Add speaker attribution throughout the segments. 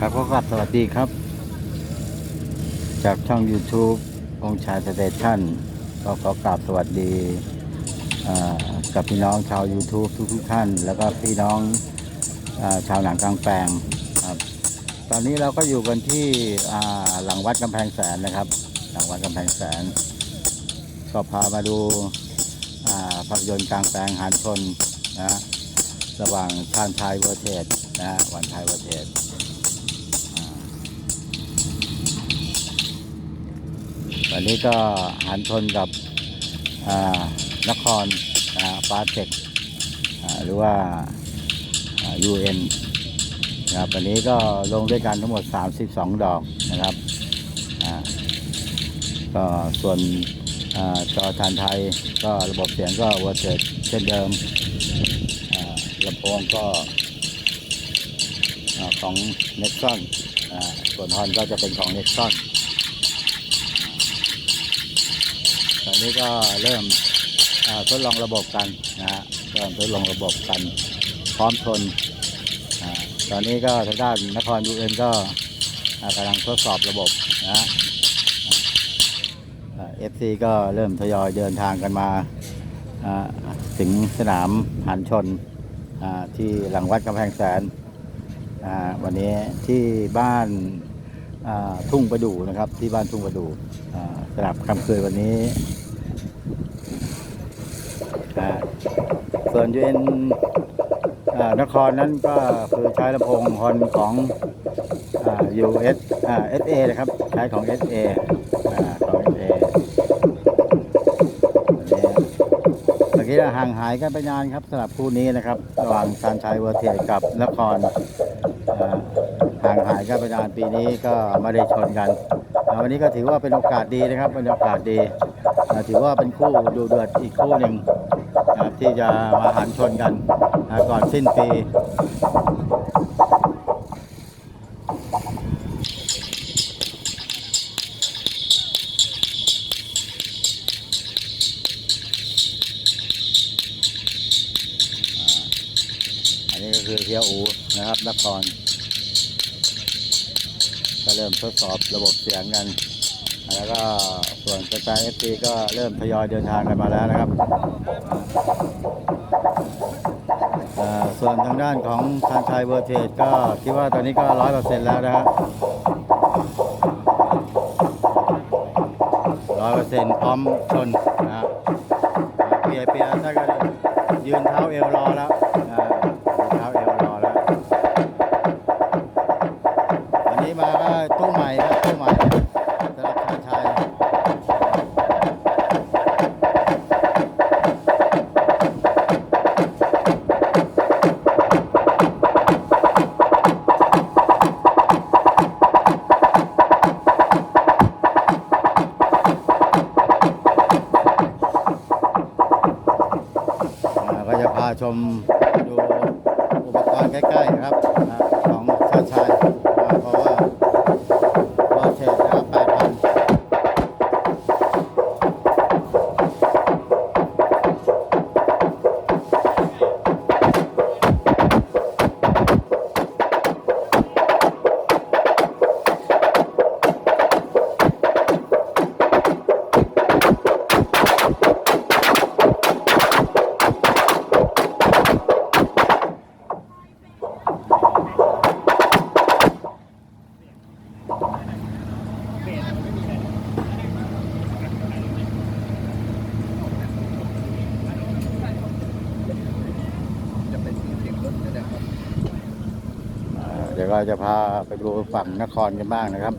Speaker 1: ครับก็กลับสวัสดีครับ จากช่อง YouTube องชายสเตชันก็ขอกราบสวัสดีกับพี่น้องชาว YouTube ทุกๆท่าน แล้วก็พี่น้องอชาวหนังกลางแปลงครับตอนนี้เราก็อยู่กันที่หลังวัดกำแพงแสนนะครับ หลังวัดกำแพงแสนก็พามาดูภาพยนตร์กลางแปลงหานชนนะระหว่างชาญชายเวอร์เทสนะวันไทยเวอร์เทส วันนี้ก็หันชนกับนครปาเทคหรือว่า UN นะครับวันนี้ก็ลงด้วยกันทั้งหมด 32 ดอกนะครับก็ส่วนอจอทานไทยก็ระบบเสียงก็วอเตอร์เช่นเดิมลำโพงก็อของ n e x o n อ่าส่วนฮอนก็จะเป็นของ n e x o n ตอนนี้ก็เริ่มทดลองระบบกันนะฮะเริ่มทดลองระบบกันพร้อมชนอตอนนี้ก็ทางด้านนครยูเอ็นก็กำลังทดสอบระบบนะเอฟซีก็เริ่มทยอยเดินทางกันมาถึงสนามหันชนที่หลังวัดกำแพงแสนวันนี้ที่บ้านทุ่งประดู่นะครับที่บ้านทุ่งประดู่อ่าสำหรับคำเคืนวันนี้ อ่าส่วนยูเอ็นนครนั้นก็คือใช้ลำโพงฮอนของอ US อ SA นะครับ ใช้ของ SA อของ SA อันนี้เมื่อกี้เราห่างหายกันไปนานครับสำหรับคู่นี้นะครับ ระหว่างชานชัยเวอร์เทสกับนครห่างหายกันไปนานปีนี้ก็ไม่ได้ชนกันวันนี้ก็ถือว่าเป็นโอกาสดีนะครับเป็นโอกาสดี ถือว่าเป็นคู่ดูเดือดอีกคู่หนึ่ง นะที่จะมาหันชนกันอ่าก่อนสิ้นปีอันนี้ก็คือเทียอูนะครับนครก็เริ่มทดสอบระบบเสียงกัน แล้วก็ส่วนสตาร์เอฟซีก็เริ่มทยอยเดินทางกันมาแล้วนะครับส่วนทางด้านของทางชัยเวอร์เทสก็คิดว่าตอนนี้ก็ร้อยเปอร์เซ็นต์แล้วนะฮะร้อยเปอร์เซ็นต์พร้อมชนนะฮะเปียเปียถ้าก็ยืนเท้าเอวรอแล้ว ชมดูอุปกรณ์ใกล้ๆครับของชาชายอ่าเพราะว่า เดี๋
Speaker 2: ย
Speaker 1: วเราจะพาไปดูฝั่งนครกันบ้างนะครับ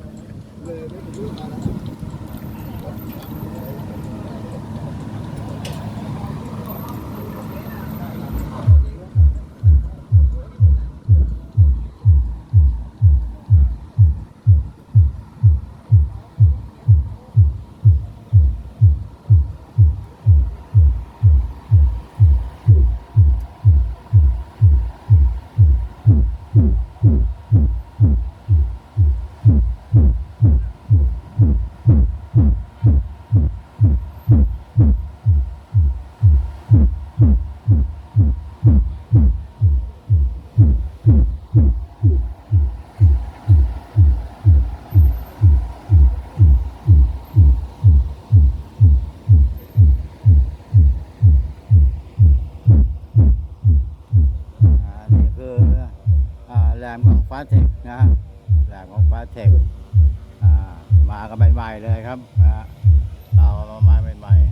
Speaker 1: าเทคนะฮะแหลมของฟ้าเทคมากันใหม่ๆเลยครับนะฮะเอามาใหม่ใหม่ๆ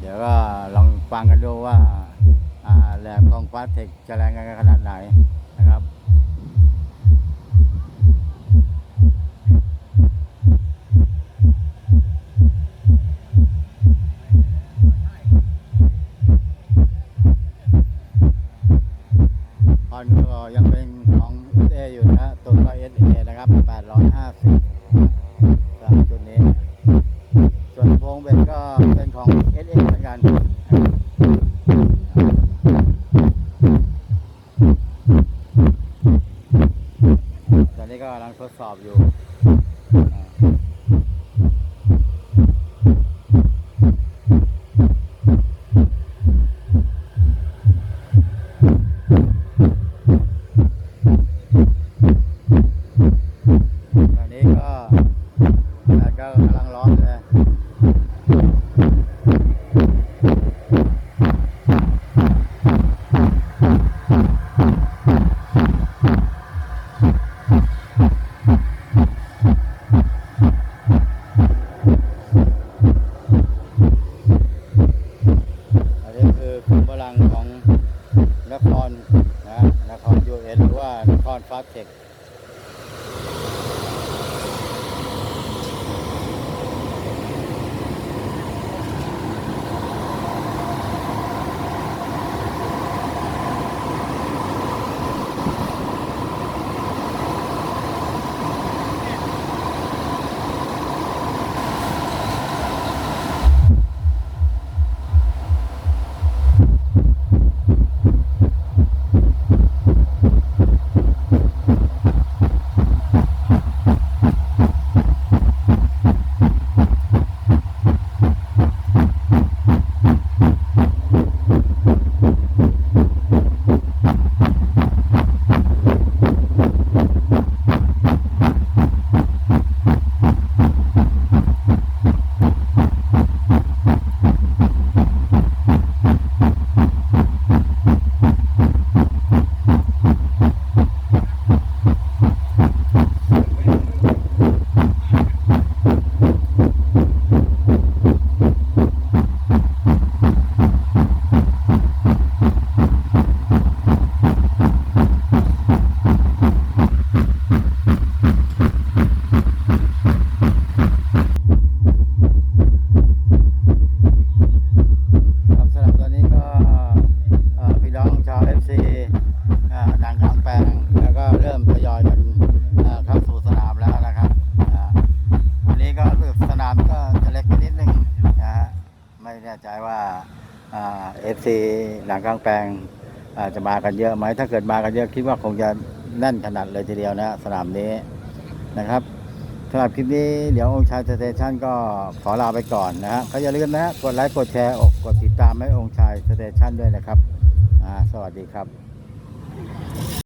Speaker 1: เดี๋ยวก็ลองฟังกันดูว่าแหลมของฟ้าเทคจะแรงกันขนาดไหน หลังกลางแปลงอาจะมากันเยอะไหมถ้าเกิดมากันเยอะคิดว่าคงจะแน่นขนาดเลยทีเดียวนะสนามนี้นะครับสำหรับคลิปนี้เดี๋ยวองค์ชายสเตชันก็ขอลาไปก่อนนะฮะก็อย่าลืมนะฮะกดไลค์กดแชร์อกกดติดตามให้องค์ชายสเตชันด้วยนะครับสวัสดีครับ